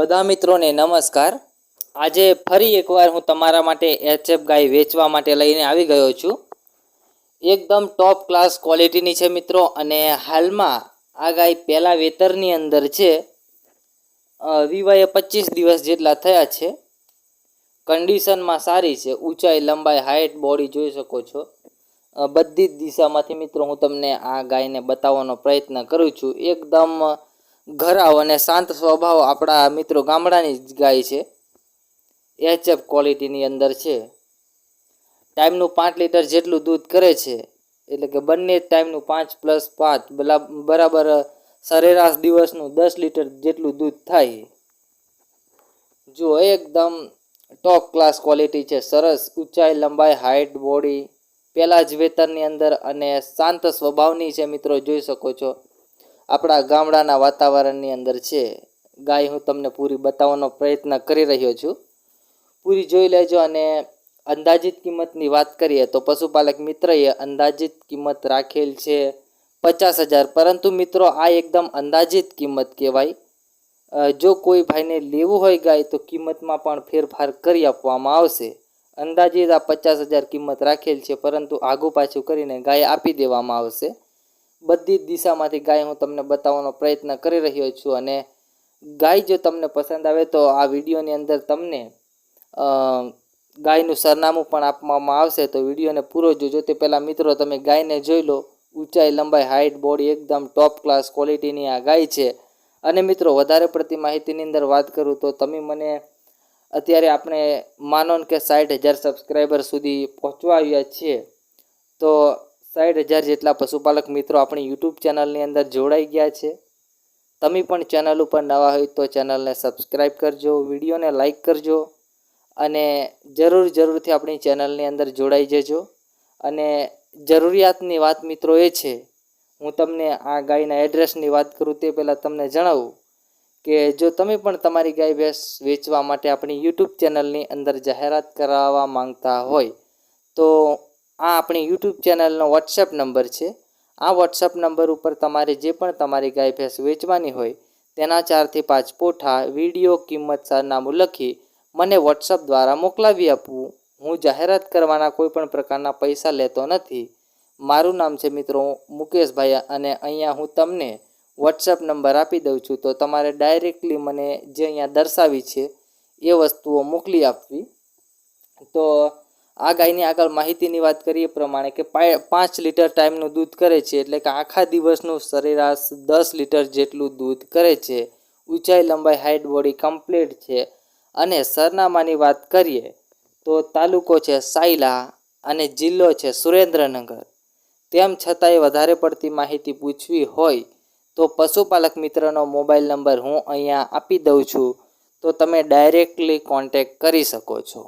બધા મિત્રોને નમસ્કાર. આજે ફરી એકવાર હું તમારા માટે એચએફ ગાય વેચવા માટે લઈને આવી ગયો છું. એકદમ ટોપ ક્લાસ ક્વોલિટીની છે મિત્રો અને હાલમાં આ ગાય પહેલાં વેતરની અંદર છે. અ, વિવાહે પચીસ દિવસ જેટલા થયા છે. કન્ડિશનમાં સારી છે ઊંચાઈ લંબાઈ હાઇટ બોડી જોઈ શકો છો. બધી જ દિશામાંથી મિત્રો હું તમને આ ગાયને બતાવવાનો પ્રયત્ન કરું છું. એકદમ ઘરાવ અને શાંત સ્વભાવ આપણા મિત્રો ગામડાની જ ગાય છે. એચએફ ક્વોલિટીની અંદર છે. ટાઈમનું પાંચ લીટર જેટલું દૂધ કરે છે. એટલે કે બંને ટાઈમનું પાંચ પ્લસ પાંચ બરાબર સરેરાશ દિવસનું દસ લીટર જેટલું દૂધ થાય. જો એકદમ ટોપ ક્લાસ ક્વોલિટી છે, સરસ ઊંચાઈ, લંબાઈ હાઇટ બોડી પહેલાં જ વેતરની અંદર અને શાંત સ્વભાવની છે મિત્રો, જોઈ શકો છો. આપણા ગામડાના વાતાવરણની અંદર છે. ગાય, હું તમને પૂરી બતાવવાનો પ્રયત્ન કરી રહ્યો છું. પૂરી જોઈ લેજો અને અંદાજિત કિંમતની વાત કરીએ તો પશુપાલક મિત્રએ અંદાજિત કિંમત રાખેલ છે પચાસ હજાર. પરંતુ મિત્રો, આ એકદમ અંદાજિત કિંમત કહેવાય. જો કોઈ ભાઈને લેવું હોય ગાય, તો કિંમતમાં પણ ફેરફાર કરી આપવામાં આવશે. અંદાજિત આ પચાસ હજાર કિંમત રાખેલ છે, પરંતુ આગું પાછું કરીને ગાય આપી દેવામાં આવશે. બધી જ દિશામાંથી ગાય હું તમને બતાવવાનો પ્રયત્ન કરી રહ્યો છું અને ગાય જો તમને પસંદ આવે તો આ વિડીયોની અંદર તમને ગાયનું સરનામું પણ આપવામાં આવશે. તો વિડીયોને પૂરો જોજો. તે પહેલાં મિત્રો તમે ગાયને જોઈ લો. ઊંચાઈ, લંબાઈ હાઇટ બોડી એકદમ ટોપ ક્લાસ ક્વોલિટીની આ ગાય છે. અને મિત્રો, વધારે પડતી માહિતીની અંદર વાત કરું તો તમે મને અત્યારે આપણે માનો કે સાઠ હજાર સબસ્ક્રાઈબર સુધી પહોંચવા આવ્યા છીએ. તો સાઠ હજાર જેટલા પશુપાલક મિત્રો આપણી યુટ્યુબ ચેનલની અંદર જોડાઈ ગયા છે. તમે પણ ચેનલ ઉપર નવા હોય તો ચેનલને સબસ્ક્રાઈબ કરજો વિડીયોને લાઇક કરજો અને જરૂર જરૂરથી આપણી ચેનલની અંદર જોડાઈ જજો. અને જરૂરિયાતની વાત મિત્રો એ છે, હું તમને આ ગાયના એડ્રેસની વાત કરું તે પહેલાં તમને જણાવું કે જો તમે પણ તમારી ગાય ભેંસ વેચવા માટે આપણી યુટ્યુબ ચેનલની અંદર જાહેરાત કરાવવા માંગતા હોય તો આ આપણી યુટ્યુબ ચેનલનો વોટ્સએપ નંબર છે. આ વોટ્સએપ નંબર ઉપર તમારે જે પણ તમારી ગાય ભેંસ વેચવાની હોય, તેના ચારથી પાંચ પોઠા વીડિયો કિંમત સરનામું લખી મને વોટ્સઅપ દ્વારા મોકલાવી આપવું હું જાહેરાત કરવાના કોઈપણ પ્રકારના પૈસા લેતો નથી. મારું નામ છે મિત્રો મુકેશભાઈ અને અહીંયા હું તમને વોટ્સઅપ નંબર આપી દઉં છું. તો તમારે ડાયરેક્ટલી મને જે અહીંયા દર્શાવી છે, એ વસ્તુઓ મોકલી આપવી. તો આ ગાયની આગળ માહિતીની વાત કરીએ પ્રમાણે કે પાંચ લીટર ટાઈમનું દૂધ કરે છે એટલે કે આખા દિવસનું સરેરાશ દસ લીટર જેટલું દૂધ કરે છે. ઊંચાઈ, લંબાઈ, હાઈટ, બોડી કમ્પ્લીટ છે. અને સરનામાની વાત કરીએ તો તાલુકો છે સાયલા અને જિલ્લો છે સુરેન્દ્રનગર. તેમ છતાંય વધારે પડતી માહિતી પૂછવી હોય તો પશુપાલક મિત્રનો મોબાઈલ નંબર હું અહીંયા આપી દઉં છું. તો તમે ડાયરેક્ટલી કોન્ટેક કરી શકો છો.